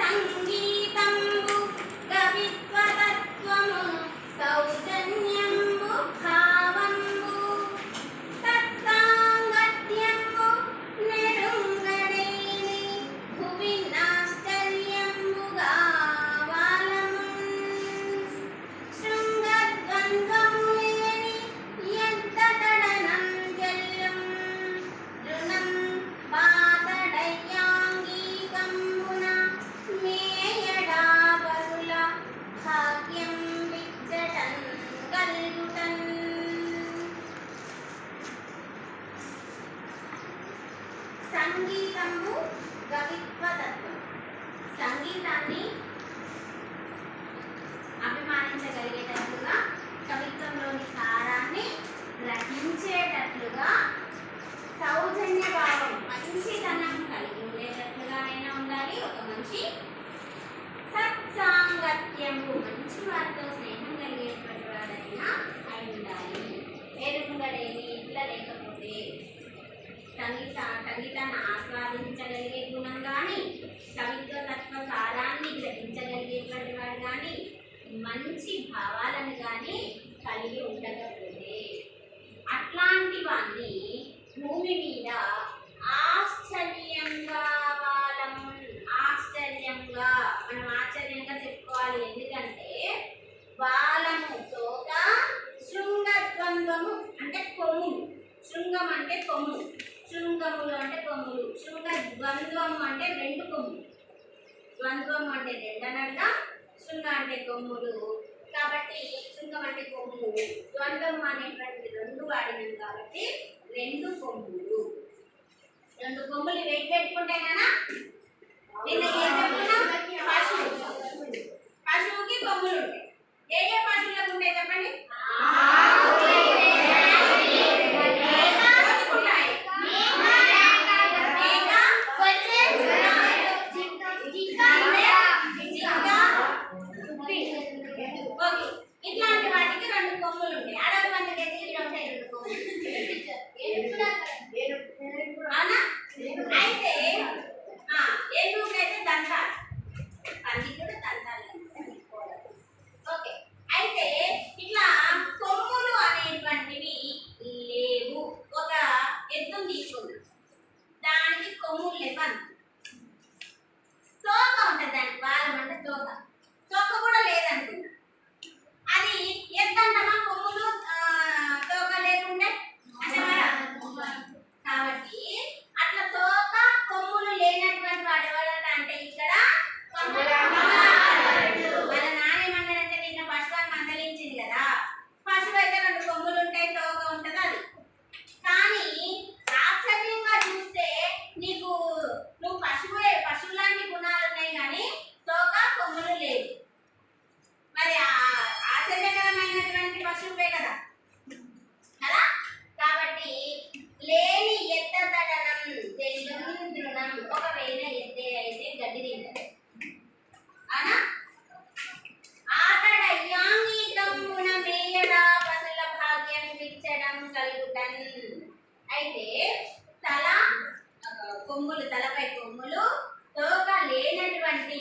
సంగీతంబు కవిత్వతత్వమును సౌజన్య సంగీతము కవిత్వతత్వం సంగీతాన్ని అభిమానించగలిగేటట్లుగా కవిత్వంలోని సారాన్ని గ్రహించేటట్లుగా సౌజన్య భావం మంచితనం కలిగి ఉండేటట్లుగా అయినా ఉండాలి. ఒక మంచి సత్సాంగత్యము మంచి వారితో స్నేహం కలిగేటువంటి వారైనా అయి ఉండాలి. పేరుండలేని ఇట్లా లేకపోతే సంగీత సంగీతాన్ని ఆస్వాదించగలిగే గుణం కానీ కవిత్వ తత్వ సారాన్ని గ్రహించగలిగేటువంటి వాడు కానీ మంచి భావాలను కానీ కలిగి ఉండకపోతే అట్లాంటి వాణ్ణి భూమి మీద ఆశ్చర్యంగా వాళ్ళము ఆశ్చర్యంగా మనం ఆశ్చర్యంగా చెప్పుకోవాలి. ఎందుకంటే బాలము తోక శృంగద్వంద్వము అంటే కొమ్ములు శృంగం అంటే కొమ్ము శృంగములు అంటే కొమ్ములు శృంగ ద్వంద్వం అంటే రెండు కొమ్ములు. ద్వంద్వం అంటే రెండనగా శృంగ అంటే కొమ్ములు. కాబట్టి శృంగం అంటే కొమ్ము ద్వంద్వం అనేటువంటి రెండు వాడినాం కాబట్టి రెండు కొమ్ములు. రెండు కొమ్ములు వెయిట్ పెట్టుకుంటే కదా నిన్న ఏం చెప్పుకున్నాం పశువు పశువుకి కొమ్ములు ఉంటాయి. ఏ ఏ పశువులకు ఉంటాయి చెప్పండి? అయితే తల కొమ్ములు తలపై కొమ్ములు తోక లేనటువంటి